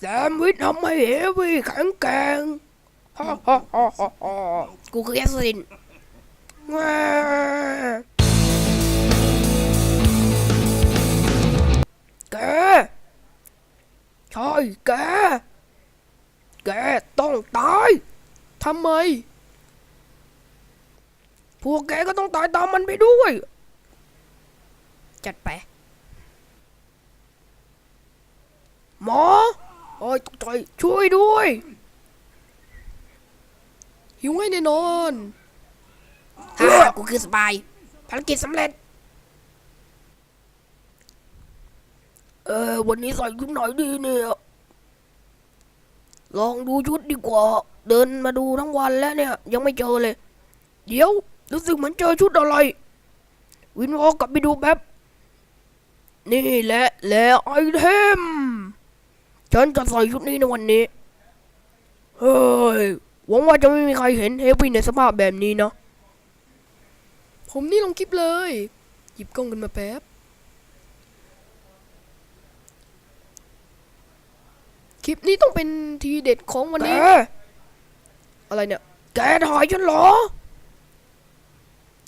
แซมวิชทำให้เฮวี่แข็งแกร่งฮ่าฮ่าฮ่าฮ่าฮ่ากูคือแอสซินแง่แกใช่แก แกต้องตายทำไม พวกแกก็ต้องตายตามมันไปด้วย จัดไป หมอ โอ้ยตกใจช่วยด้วย หิวให้แน่นอนฮ่ากูคือสปายภารกิจสำเร็จ เออวันนี้ใส่ชุดไหนดีเนี่ย ลองดูชุดดีกว่า เดินมาดูทั้งวันแล้วเนี่ย ยังไม่เจอเลย เดี๋ยวรู้สึกเหมือนเจอชุดอะไร วินวอลกลับไปดูแป๊บ นี่แหละแหละไอเทม ฉันจะใส่ชุดนี้ในวันนี้ เฮ้ย หวังว่าจะไม่มีใครเห็นเฮฟวี่ในสภาพแบบนี้นะ ผมนี่ลงคลิปเลย หยิบกล้องกันมาแป๊บ คลิปนี้ต้องเป็นทีเด็ดของวันนี้ อะไรเนี่ย แกถ่ายฉันเหรอ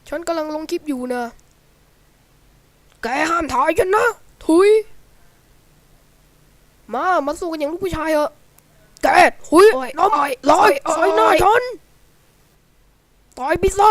ฉันกำลังลงคลิปอยู่นะ แกห้ามถ่ายฉันนะ ทุย มามาสู้กันอย่างลูกผู้ชายเหอะแกหุยน้องลอยใส่หน้าฉันต่อยพิซซ่า